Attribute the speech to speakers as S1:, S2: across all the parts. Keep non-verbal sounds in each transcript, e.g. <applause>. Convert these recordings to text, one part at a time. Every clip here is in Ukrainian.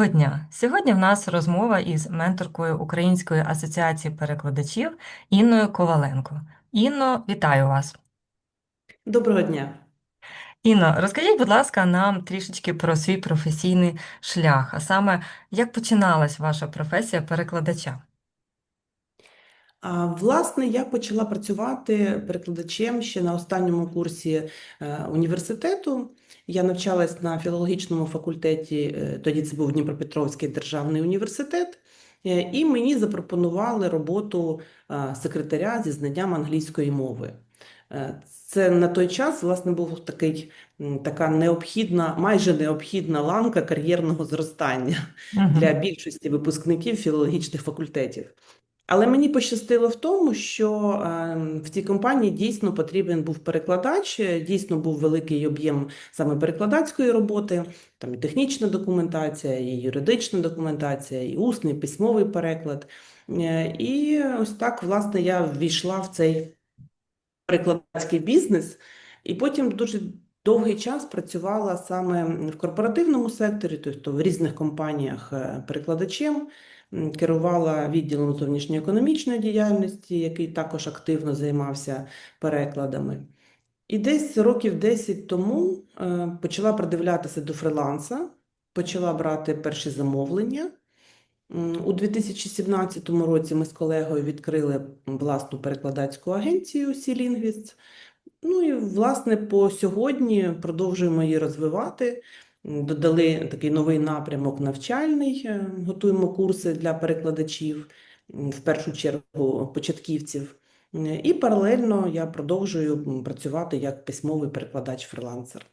S1: Доброго дня! Сьогодні в нас розмова із менторкою Української асоціації перекладачів Інною Коваленко. Інно, вітаю вас!
S2: Доброго дня.
S1: Інно, розкажіть, будь ласка, нам трішечки про свій професійний шлях, а саме, як починалась ваша професія перекладача?
S2: А, Власне, я почала працювати перекладачем ще на останньому курсі е, університету. Я навчалась на філологічному факультеті, е, тоді це був Дніпропетровський державний університет, е, і мені запропонували роботу секретаря зі знанням англійської мови. Це на той час, власне, був такий, така необхідна, майже необхідна ланка кар'єрного зростання для
S1: Угу.
S2: більшості випускників філологічних факультетів. Але мені пощастило в тому, що е, в цій компанії дійсно потрібен був перекладач, е, дійсно був великий об'єм саме перекладацької роботи, там і технічна документація, і юридична документація, і усний, і письмовий переклад. Е, І ось так, власне, я ввійшла в цей перекладацький бізнес, і потім дуже довгий час працювала саме в корпоративному секторі, тобто в різних компаніях е, перекладачем, керувала відділом зовнішньоекономічної діяльності, який також активно займався перекладами. І десь років 10 тому е, почала придивлятися до фриланса, почала брати перші замовлення. У 2017 році ми з колегою відкрили власну перекладацьку агенцію Сілінгвіст. Ну і власне по сьогодні продовжуємо її розвивати. Додали такий новий напрямок навчальний, е, готуємо курси для перекладачів, в першу чергу початківців. І паралельно я продовжую працювати як письмовий перекладач-фрилансер.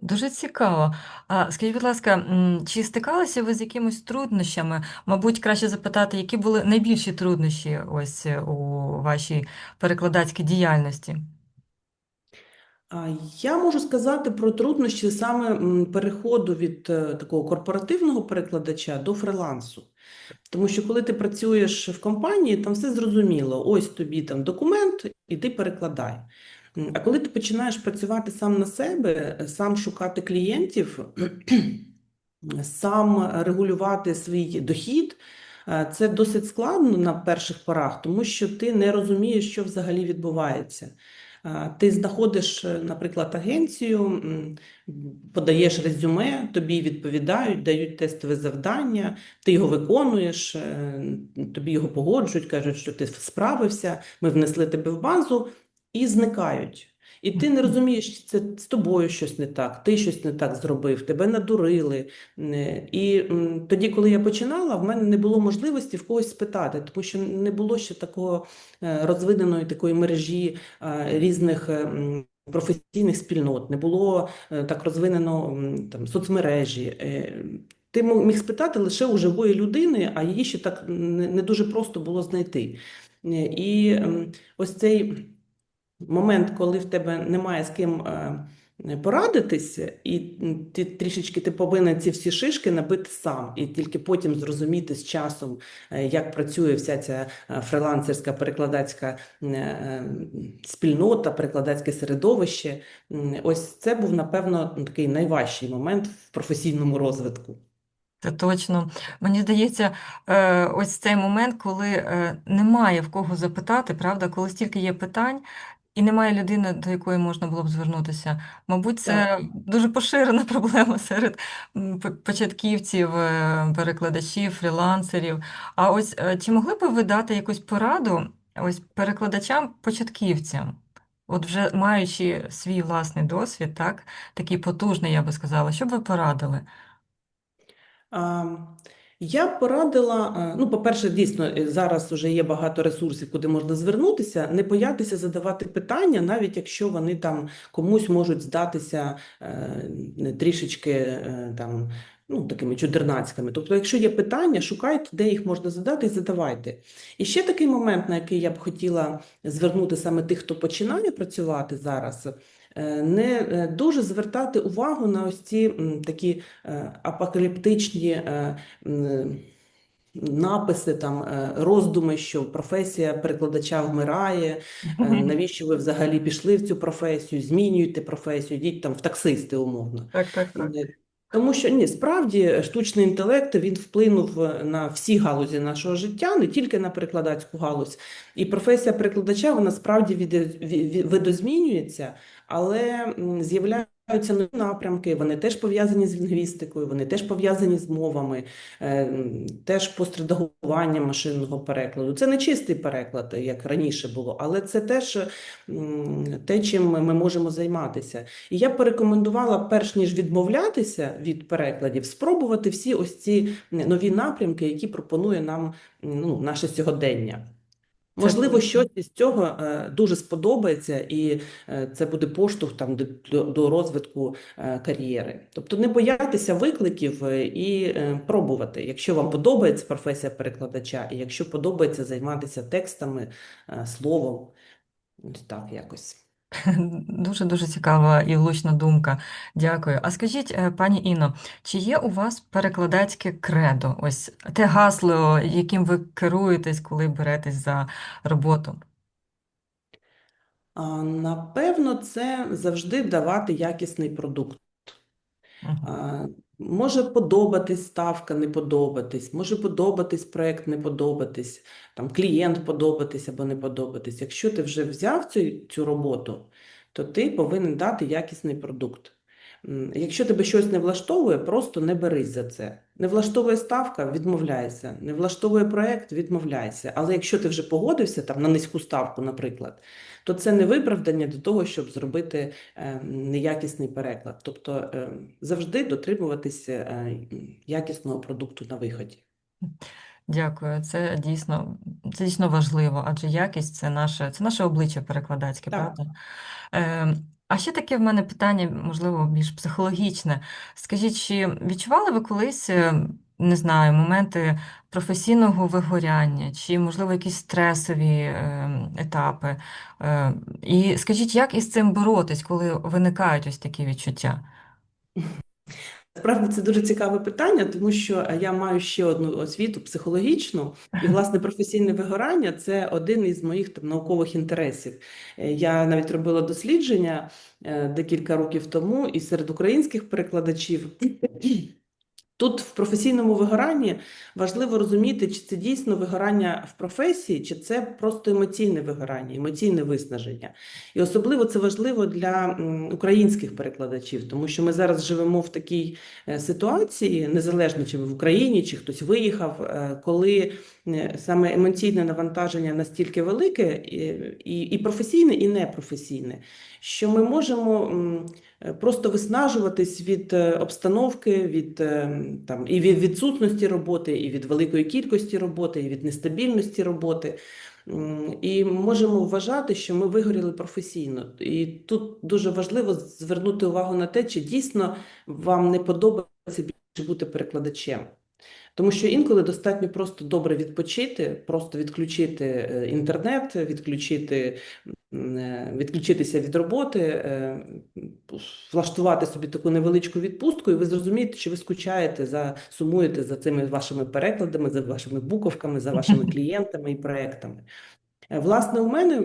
S1: Дуже цікаво. А скажіть, будь ласка, чи стикалися ви з якимись труднощами? Мабуть, краще запитати, які були найбільші труднощі ось е, у вашій перекладацькій діяльності?
S2: Я можу сказати про труднощі саме переходу від е, такого корпоративного перекладача до фрилансу. Тому що коли ти працюєш в компанії, там все зрозуміло. Ось тобі там документ, і ти перекладай. А коли ти починаєш працювати сам на себе, сам шукати клієнтів, <clears throat> сам регулювати свій дохід, е, це досить складно на перших порах, тому що ти не розумієш, що взагалі відбувається. Ти знаходиш, е, наприклад, агенцію, подаєш резюме, тобі відповідають, дають тестове завдання, ти його виконуєш, е, тобі його погоджують, кажуть, що ти справився, ми внесли тебе в базу і зникають. І ти не розумієш, це з тобою щось не так, ти щось не так зробив, тебе надурили. І тоді, коли я починала, в мене не було можливості в когось спитати, тому що не було ще такого е, розвиненої такої мережі е, різних. е, Професійних спільнот не було так розвинено там соцмережі. Ти міг спитати лише у живої людини, а її ще так не, дуже просто було знайти. І ось цей момент, коли в тебе немає з ким е, порадитися, і ти трішечки ти повинен ці всі шишки набити сам, і тільки потім зрозуміти з часом, е, як працює вся ця е, фрилансерська перекладацька спільнота, перекладацьке середовище. Ось це був, напевно, такий найважчий момент в професійному розвитку.
S1: Точно. Мені здається, ось цей момент, коли немає в кого запитати, правда, коли стільки є питань, і немає людини, до якої можна було б звернутися. Мабуть, це дуже поширена <laughs> проблема серед початківців, е, перекладачів, фрілансерів. А ось е, чи могли б ви дати якусь пораду ось перекладачам-початківцям? От вже маючи свій власний досвід, так, такий потужний, я би сказала, що б ви порадили?
S2: А, Я б порадила, е, ну, по-перше, дійсно, е, зараз вже є багато ресурсів, куди можна звернутися, не боятися задавати питання, навіть якщо вони там комусь можуть здатися е, трішечки е, там, ну, такими чудернацькими. Тобто, якщо є питання, шукайте, де їх можна задати, і задавайте. І ще такий момент, на який я б хотіла звернути саме тих, хто починає працювати зараз. Е, Не е, дуже звертати увагу на ось ці такі е, апокаліптичні написи, там, роздуми, що професія перекладача вмирає, навіщо ви взагалі пішли в цю професію, Змінюйте професію, йдіть там в таксисти, умовно.
S1: Так, так, так.
S2: Е, Тому що ні, справді штучний інтелект він вплинув е, на всі галузі нашого життя, не тільки на перекладацьку галузь. І професія перекладача вона справді видозмінюється, але м, з'являються нові напрямки. Вони теж пов'язані з лінгвістикою, вони теж пов'язані з мовами, е, теж постредагуванням машинного перекладу. Це не чистий переклад, як раніше було, але це теж те, чим ми можемо займатися. І я б порекомендувала, перш ніж відмовлятися від перекладів, спробувати всі ось ці нові напрямки, які пропонує нам ну, наше сьогодення. Можливо, щось із цього е, дуже сподобається, і е, це буде поштовх там до, розвитку е, кар'єри. Тобто не боятися викликів і пробувати, якщо вам подобається професія перекладача, і якщо подобається займатися текстами, словом, так якось. <laughs>
S1: Дуже дуже цікава і влучна думка. Дякую. А скажіть, е, пані Інно, чи є у вас перекладацьке кредо? Ось те гасло, яким ви керуєтесь, коли беретесь за роботу?
S2: А, Напевно, це завжди давати якісний продукт.
S1: Мгм.
S2: А, Може подобатись ставка, не подобатись, може подобатись проект, не подобатись, там клієнт подобатись або не подобатись. Якщо ти вже взяв цю, цю роботу, то ти повинен дати якісний продукт. Якщо тебе щось не влаштовує, просто не берись за це. Не влаштовує ставка, відмовляйся. Не влаштовує проект, відмовляйся. Але якщо ти вже погодився там на низьку ставку, наприклад, то це не виправдання до того, щоб зробити е, неякісний переклад. Тобто е, завжди дотримуватися е, якісного продукту на виході.
S1: Дякую. Це дійсно, це дійсно важливо, адже якість це наше, це наше обличчя перекладацьке,
S2: Так.
S1: правда? Е, а ще таке в мене питання, можливо, більш психологічне. Скажіть, чи відчували ви колись, е, не знаю, моменти професійного вигоряння, чи, можливо, якісь стресові е, етапи? Е, і скажіть, як із цим боротись, коли виникають ось такі відчуття?
S2: Справді це дуже цікаве питання, тому що е, я маю ще одну освіту психологічну, і власне професійне вигорання це один із моїх там наукових інтересів. Е, Я навіть робила дослідження е, декілька років тому, і серед українських перекладачів. Тут в професійному вигоранні важливо розуміти, чи це дійсно вигорання в професії, чи це просто емоційне вигорання, емоційне виснаження. І особливо це важливо для українських перекладачів, тому що ми зараз живемо в такій е, ситуації, незалежно чи ми в Україні, чи хтось виїхав, е, коли е, саме емоційне навантаження настільки велике, і, професійне, і непрофесійне, що ми можемо. Е, Просто виснажуватись від е, обстановки, від е, там і від відсутності роботи, і від великої кількості роботи, і від нестабільності роботи. І можемо вважати, що ми вигоріли професійно. І тут дуже важливо звернути увагу на те, чи дійсно вам не подобається більше бути перекладачем. Тому що інколи достатньо просто добре відпочити, просто відключити інтернет, відключити, відключитися від роботи, е, влаштувати собі таку невеличку відпустку, і ви зрозумієте, що ви скучаєте за сумуєте за цими вашими перекладами, за вашими буковками, за вашими <laughs> клієнтами і проектами. Е, Власне, у мене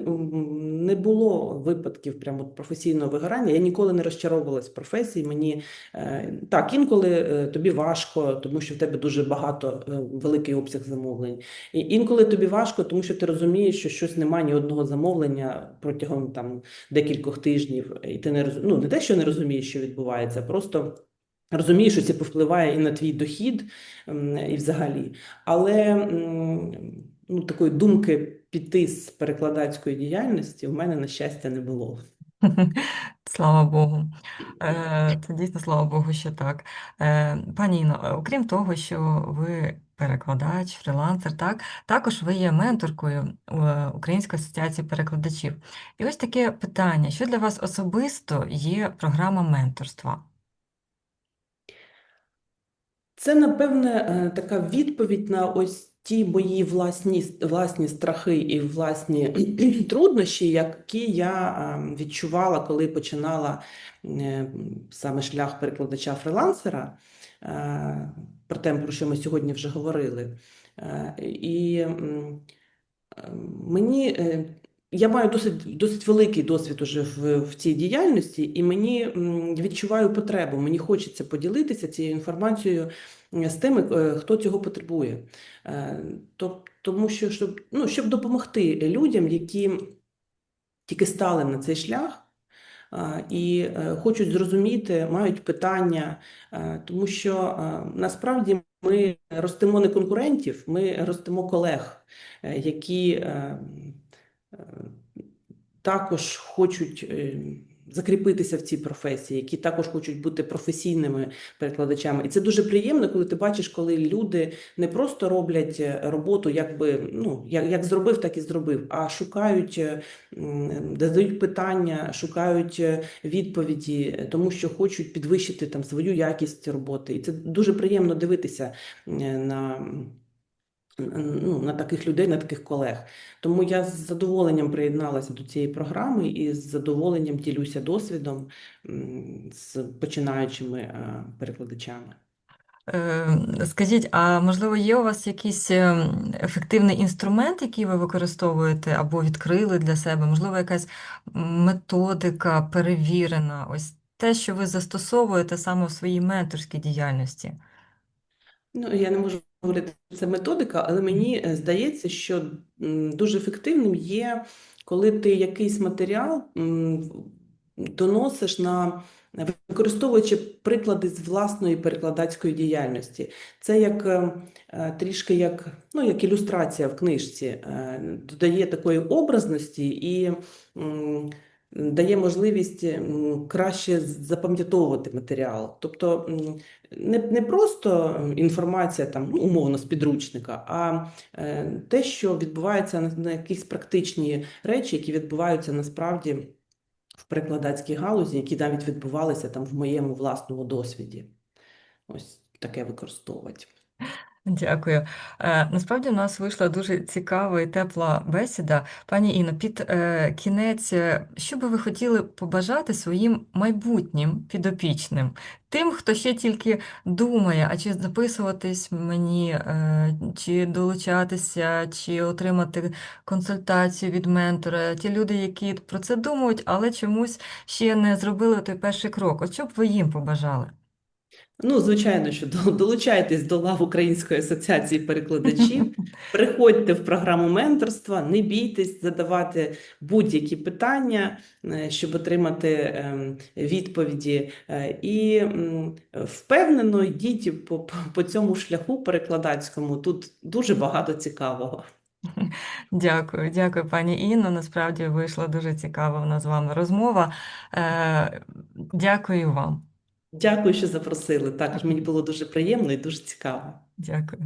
S2: не було випадків прямо професійного вигорання. Я ніколи не розчаровувалась в професії. Мені е, так, інколи е, тобі важко, тому що в тебе дуже багато великий обсяг замовлень. І інколи тобі важко, тому що ти розумієш, що щось немає ні одного замовлення протягом там декількох тижнів, і ти не роз... ну, не те, що не розумієш, що відбувається, просто. Розумієш, що це повпливає і на твій дохід, і взагалі. Але ну, такої думки піти з перекладацької діяльності в мене, на щастя, не було. <laughs>
S1: Слава Богу. Е, Це дійсно слава Богу, що так. Е, Пані Інно, е, окрім того, що ви перекладач, фрілансер, так, також ви є менторкою Української асоціації перекладачів. І ось таке питання: що для вас особисто є програма менторства?
S2: Це, напевне, така відповідь на ось ті мої власні, власні страхи і власні <clears throat> труднощі, які я е, відчувала, коли починала е, саме шлях перекладача-фрилансера, е, про те, про що ми сьогодні вже говорили. Е, І е, мені я маю досить, досить великий досвід уже в, в цій діяльності, і мені відчуваю потребу. Мені хочеться поділитися цією інформацією е, з тими, е, хто цього потребує. Е, то- Тому що щоб, ну, щоб допомогти людям, які тільки стали на цей шлях. І хочуть зрозуміти, мають питання, тому що насправді ми ростимо не конкурентів, ми ростимо колег, які також хочуть е, закріпитися в цій професії, які також хочуть бути професійними перекладачами. І це дуже приємно, коли ти бачиш, коли люди не просто роблять е, роботу, якби ну як, як зробив, так і зробив, а шукають, е, м, задають питання, шукають відповіді, тому що хочуть підвищити там свою якість роботи. І це дуже приємно дивитися на. Ну, на таких людей, на таких колег. Тому я з задоволенням приєдналася до цієї програми і з задоволенням ділюся досвідом з починаючими е, перекладачами.
S1: Е, Скажіть, а можливо, є у вас якийсь ем, ефективний інструмент, який ви використовуєте або відкрили для себе? Можливо, якась методика перевірена, ось те, що ви застосовуєте саме в своїй менторській діяльності?
S2: Ну, я не можу говорити, це методика, але мені е, здається, що дуже ефективним є, коли ти якийсь матеріал доносиш на використовуючи приклади з власної перекладацької діяльності. Це як е, е, трішки як, ну, як ілюстрація в книжці, додає такої образності і дає можливість краще запам'ятовувати матеріал. Тобто не, не просто інформація там ну, умовно з підручника, а е, те, що відбувається на, якісь практичні речі, які відбуваються насправді в перекладацькій галузі, які навіть відбувалися там в моєму власному досвіді. Ось таке використовувати.
S1: Дякую. Е, Насправді у нас вийшла дуже цікава і тепла бесіда. Пані Інно, під е, кінець, е, що би ви хотіли побажати своїм майбутнім підопічним, тим, хто ще тільки думає, а чи записуватись мені, чи долучатися, чи отримати консультацію від ментора, ті люди, які про це думають, але чомусь ще не зробили той перший крок. От що б ви їм побажали?
S2: Ну, звичайно, що долучайтесь до лав Української асоціації перекладачів, приходьте в програму менторства, не бійтесь задавати будь-які питання, е, щоб отримати ем, відповіді. Е, І впевнено йдіть по, по- цьому шляху перекладацькому. Тут дуже багато цікавого.
S1: Дякую, дякую, пані Інно. Насправді вийшла дуже цікава в нас з вами розмова. Е, Дякую вам.
S2: Дякую, що запросили. Також мені було дуже приємно і дуже цікаво.
S1: Дякую.